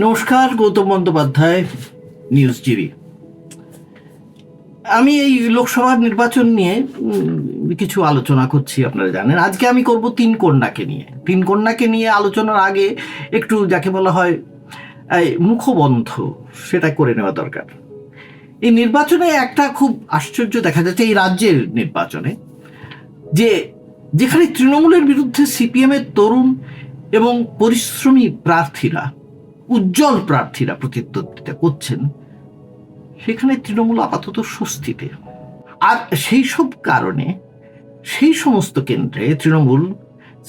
নমস্কার, Gautam Bandyopadhyay news TV আমি এই লোকসভা নির্বাচন নিয়ে কিছু আলোচনা করছি, আপনারা জানেন। আজকে আমি করব তিন কন্যাকে নিয়ে। তিন কন্যাকে নিয়ে আলোচনার আগে একটু যাকে বলা হয় মুখবন্ধ, সেটা করে নেওয়া দরকার। এই নির্বাচনে একটা খুব আশ্চর্য দেখা যাচ্ছে, এই রাজ্যের নির্বাচনে, যে যেখানে তৃণমূলের বিরুদ্ধে সিপিএমের তরুণ এবং পরিশ্রমী প্রার্থীরা উজ্জ্বল প্রার্থীরা প্রতিদ্বন্দ্বিতা করছেন, সেখানে তৃণমূল আপাতত স্বস্তিতে। আর সেই সব কারণে সেই সমস্ত কেন্দ্রে তৃণমূল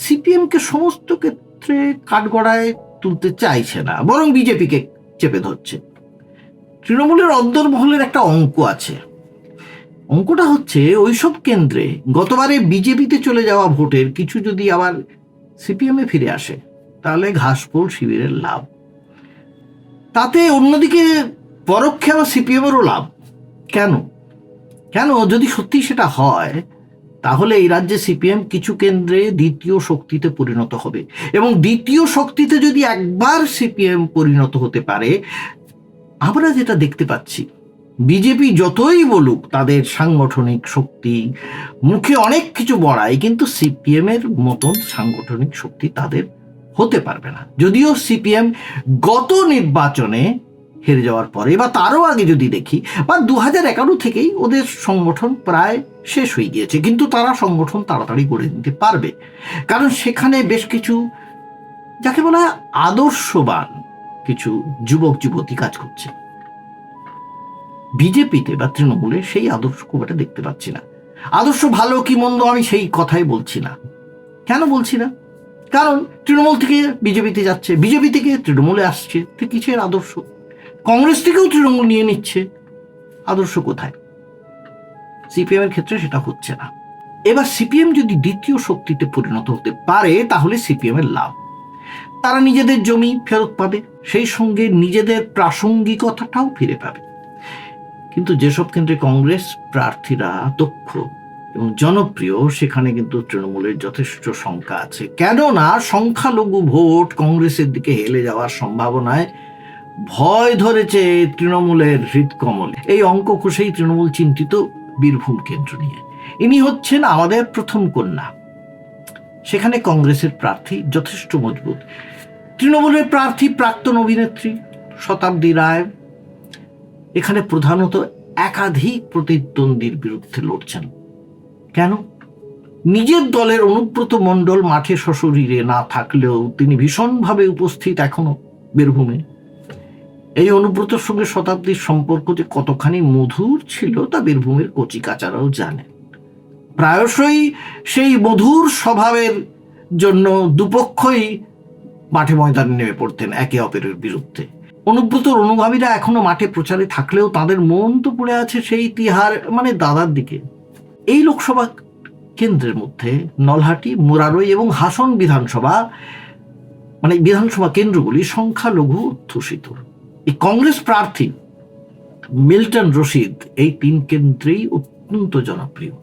সিপিএমকে সমস্ত ক্ষেত্রে কাঠগড়ায় তুলতে চাইছে না, বরং বিজেপিকে চেপে ধরছে। তৃণমূলের অন্তর্মহলের একটা অঙ্ক আছে। অঙ্কটা হচ্ছে, ওইসব কেন্দ্রে গতবারে বিজেপিতে চলে যাওয়া ভোটের কিছু যদি আবার সিপিএমে ফিরে আসে, তাহলে ঘাসফুল শিবিরের লাভ। তাতে অন্যদিকে পরোক্ষে আবার সিপিএমেরও লাভ। কেন? কেন? যদি সত্যি সেটা হয়, তাহলে এই রাজ্যে সিপিএম কিছু কেন্দ্রে দ্বিতীয় শক্তিতে পরিণত হবে। এবং দ্বিতীয় শক্তিতে যদি একবার সিপিএম পরিণত হতে পারে, আমরা যেটা দেখতে পাচ্ছি, বিজেপি যতই বলুক তাদের সাংগঠনিক শক্তি মুখে অনেক কিছু বড়ায়, কিন্তু সিপিএমের মতন সাংগঠনিক শক্তি তাদের হতে পারবে না। যদিও সিপিএম গত নির্বাচনে হেরে যাওয়ার পরে বা তারও আগে যদি দেখি, বা দু হাজার এগারো থেকেই ওদের সংগঠন প্রায় শেষ হয়ে গিয়েছে, কিন্তু তারা সংগঠন তাড়াতাড়ি গড়ে নিতে পারবে। কারণ সেখানে বেশ কিছু, যাকে বলা হয় আদর্শবান কিছু যুবক, যুবতী কাজ করছে। বিজেপিতে বা তৃণমূলে সেই আদর্শ খুব একটা দেখতে পাচ্ছি না। আদর্শ ভালো কি মন্দ আমি সেই কথাই বলছি না। কেন বলছি না? কারণ তৃণমূল থেকে বিজেপিতে যাচ্ছে, বিজেপি থেকে তৃণমূলে আসছে, তো কিসের আদর্শ? কংগ্রেস থেকেও তৃণমূল নিয়ে নিচ্ছে, আদর্শ কোথায়? সিপিএমের ক্ষেত্রে সেটা হচ্ছে না। এবার সিপিএম যদি দ্বিতীয় শক্তিতে পরিণত হতে পারে, তাহলে সিপিএম এর লাভ। তারা নিজেদের জমি ফেরত পাবে, সেই সঙ্গে নিজেদের প্রাসঙ্গিকতাটাও ফিরে পাবে। কিন্তু যেসব কেন্দ্রে কংগ্রেস প্রার্থীরা দক্ষ এবং জনপ্রিয়, সেখানে কিন্তু তৃণমূলের যথেষ্ট সংখ্যা আছে। কেননা সংখ্যালঘু ভোট কংগ্রেসের দিকে হেলে যাওয়ার সম্ভাবনায় ভয় ধরেছে তৃণমূলের হৃদকমলে। এই অঙ্ক কষেই তৃণমূল চিন্তিত বীরভূম কেন্দ্র নিয়ে। ইনি হচ্ছেন আমাদের প্রথম কন্যা। সেখানে কংগ্রেসের প্রার্থী যথেষ্ট মজবুত। তৃণমূলের প্রার্থী প্রাক্তন অভিনেত্রী শতাব্দী রায়। এখানে প্রধানত একাধিক প্রতিদ্বন্দ্বীর বিরুদ্ধে লড়ছেন। কেন? নিজের দলের অনুব্রত মণ্ডল মাঠে সশরীরে না থাকলেও তিনি ভীষণভাবে উপস্থিত এখনও বীরভূমে। এই অনুব্রতর সঙ্গে শতাব্দীর সম্পর্ক যে কতখানি মধুর ছিল তা বীরভূমের কচি কাচারাও জানেন প্রায়শই সেই মধুর স্বভাবের জন্য দুপক্ষই মাঠে ময়দানে নেমে পড়তেন একে অপরের বিরুদ্ধে। অনুব্রতর অনুগামীরা এখনও মাঠে প্রচারে থাকলেও তাদের মন তো পড়ে আছে সেই তিহার মানে দাদার দিকে। এই লোকসভা কেন্দ্রের মধ্যে নলহাটি, মুরারই এবং হাসন বিধানসভা মানে বিধানসভা কেন্দ্রগুলি সংখ্যালঘু অধ্যুষিত এই কংগ্রেস প্রার্থী মিল্টন রশিদ এই তিন কেন্দ্রেই অত্যন্ত জনপ্রিয়।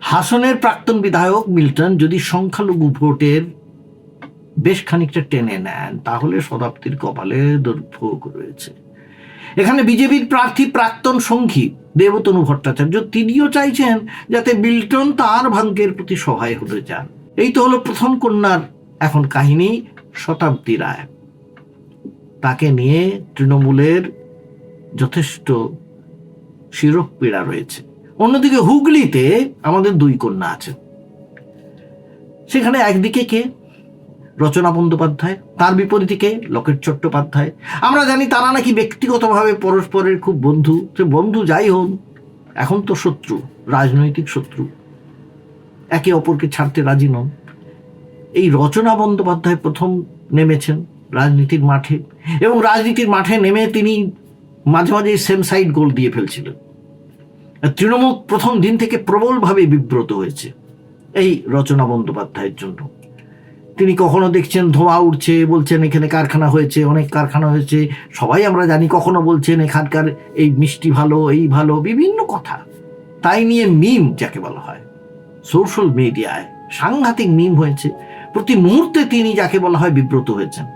হাসনের প্রাক্তন বিধায়ক মিল্টন যদি সংখ্যালঘু ভোটের বেশ খানিকটা টেনে নেন, তাহলে শতাব্দীর কপালে দুর্ভোগ রয়েছে। এখানে বিজেপির প্রার্থী প্রাক্তন সঙ্গী দেবতনু ভট্টাচার্য, তিনিও চাইছেন যাতে বিল্টন তার ভাগ্যের প্রতি সহায় হতে চান। এই তো হলো প্রথম কন্যার এখন কাহিনী, শতাব্দী রায়। তাকে নিয়ে তৃণমূলের যথেষ্ট শিরোপীড়া রয়েছে। অন্যদিকে হুগলিতে আমাদের দুই কন্যা আছে সেখানে একদিকে কে? রচনা বন্দ্যোপাধ্যায়, তার বিপরীতে কে? লকেট চট্টোপাধ্যায়। আমরা জানি তারা নাকি ব্যক্তিগতভাবে পরস্পরের খুব বন্ধু। সে বন্ধু যাই হন এখন তো শত্রু, রাজনৈতিক শত্রু। একে অপরকে ছাড়তে রাজি নন। এই রচনা বন্দ্যোপাধ্যায় প্রথম নেমেছেন রাজনীতির মাঠে এবং রাজনীতির মাঠে নেমে তিনি মাঝে মাঝে সেম সাইড গোল দিয়ে ফেলছিলেন। তৃণমূল প্রথম দিন থেকে প্রবলভাবে বিব্রত হয়েছে এই রচনা বন্দ্যোপাধ্যায়ের জন্য। তিনি কখনো দেখছেন ধোঁয়া উঠছে, বলছেন এখানে কারখানা হয়েছে, অনেক কারখানা হয়েছে। সবাই আমরা জানি কখনো বলছেন এখানকার এই মিষ্টি ভালো, এই ভালো, বিভিন্ন কথা। তাই নিয়ে মিম যাকে বলা হয়, সোশ্যাল মিডিয়ায় সাংঘাতিক মিম হয়েছে। প্রতি মুহূর্তে তিনি যাকে বলা হয় বিব্রত হয়েছেন।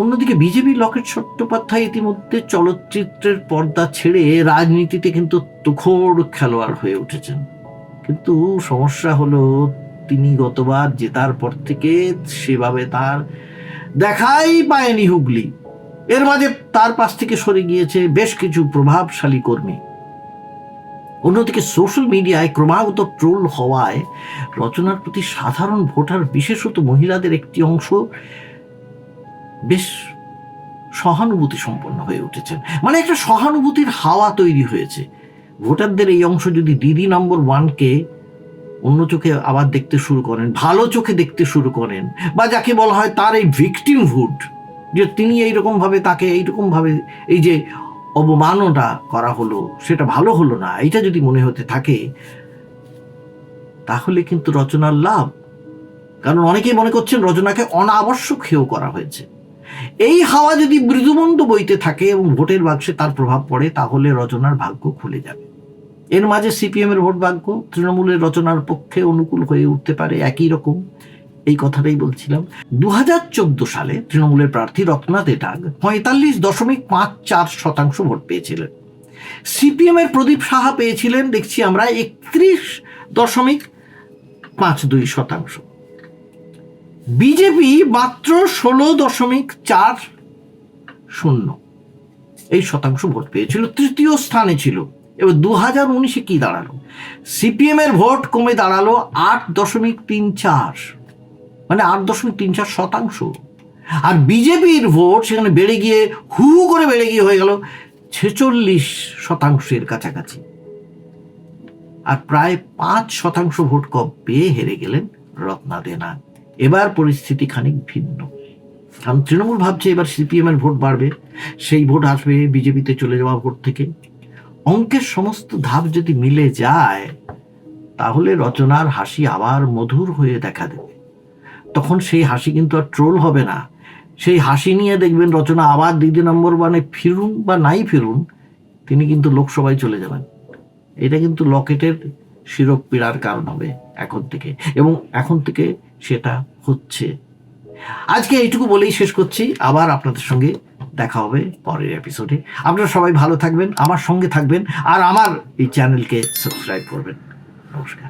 অন্যদিকে বিজেপি লকেট চট্টোপাধ্যায় ইতিমধ্যে চলচ্চিত্রের পর্দা ছেড়ে রাজনীতিতে কিন্তু তুখোড় খেলোয়াড় হয়ে উঠেছেন। কিন্তু সমস্যা হলো তিনি গতবার জেতার পর থেকে সেভাবে তার দেখাই পায়নি হুগলি। এর মাঝে তার পাশ থেকে সরে গিয়েছে বেশ কিছু প্রভাবশালী কর্মী। অন্যদিকে সোশ্যাল মিডিয়ায় ক্রমাগত ট্রোল হওয়ায় রচনার প্রতি সাধারণ ভোটার, বিশেষত মহিলাদের একটি অংশ, বেশ সহানুভূতি সম্পন্ন হয়ে উঠেছেন। মানে একটা সহানুভূতির হাওয়া তৈরি হয়েছে। ভোটারদের এই অংশ যদি দিদি নম্বর ওয়ানকে অন্য চোখে আবার দেখতে শুরু করেন, ভালো চোখে দেখতে শুরু করেন, বা যাকে বলা হয় তার এই ভিকটিমহুড যে তিনি এইরকম ভাবে তাকে এইরকম ভাবে এই যে অবমাননা করা হলো, সেটা ভালো হলো না এটা যদি মনে হতে থাকে, তাহলে কিন্তু রচনার লাভ। কারণ অনেকেই মনে করছেন রচনাকে অনাবশ্যক হেয় করা হয়েছে। এই হাওয়া যদি মৃদুমন্দ বইতে থাকে এবং ভোটের বাক্সে তার প্রভাব পড়ে, তাহলে রচনার ভাগ্য খুলে যাবে। এর মাঝে সিপিএম এর ভোট ভাগ্য তৃণমূলের রচনার পক্ষে অনুকূল হয়ে উঠতে পারে একই রকম। এই কথাটাই বলছিলাম। দু হাজার চোদ্দ সালে তৃণমূলের প্রার্থী রত্নাথ এটাগ পঁয়তাল্লিশ দশমিক পাঁচ চার শতাংশ ভোট পেয়েছিলেন। সিপিএম এর প্রদীপ সাহা পেয়েছিলেন, দেখছি আমরা, একত্রিশ দশমিক পাঁচ দুই শতাংশ। বিজেপি মাত্র ষোলো দশমিক চার শূন্য। এই শতাংশ ভোট পেয়েছিল, তৃতীয় স্থানে ছিল। এবার দু হাজার উনিশে কি দাঁড়াল? সিপিএম এর ভোট কমে দাঁড়াল আট দশমিক তিন চার মানে আট দশমিক তিন চার শতাংশ। আর বিজেপির ভোট সেখানে বেড়ে গিয়ে, হু করে বেড়ে গিয়ে হয়ে গেল ছেচল্লিশ শতাংশের কাছাকাছি। আর প্রায় পাঁচ শতাংশ ভোট কম পেয়ে হেরে গেলেন রত্না দেনা। এবার পরিস্থিতি খানিক ভিন্ন। কারণ তৃণমূল ভাবছে এবার সিপিএম এর ভোট বাড়বে, সেই ভোট আসবে বিজেপিতে চলে যাওয়া ভোট থেকে। অঙ্কের সমস্ত ধাপ যদি মিলে যায়, তাহলে রচনার হাসি আবার মধুর হয়ে দেখা দেবে। তখন সেই হাসি কিন্তু আর ট্রোল হবে না। সেই হাসি নিয়ে দেখবেন রচনা আবার দিদি নম্বর মানে ফিরুন বা নাই ফিরুন, তিনি কিন্তু লোকসভায় চলে যাবেন। এটা কিন্তু লকেটের শিরক পীড়ার কারণ হবে এখন থেকে এবং এখন থেকে সেটা হচ্ছে। আজকে এইটুকু বলেই শেষ করছি। আবার আপনাদের সঙ্গে দেখা হবে পরের এপিসোডে আপনারা সবাই ভালো থাকবেন, আমার সঙ্গে থাকবেন, আর আমার এই চ্যানেলকে সাবস্ক্রাইব করবেন। নমস্কার।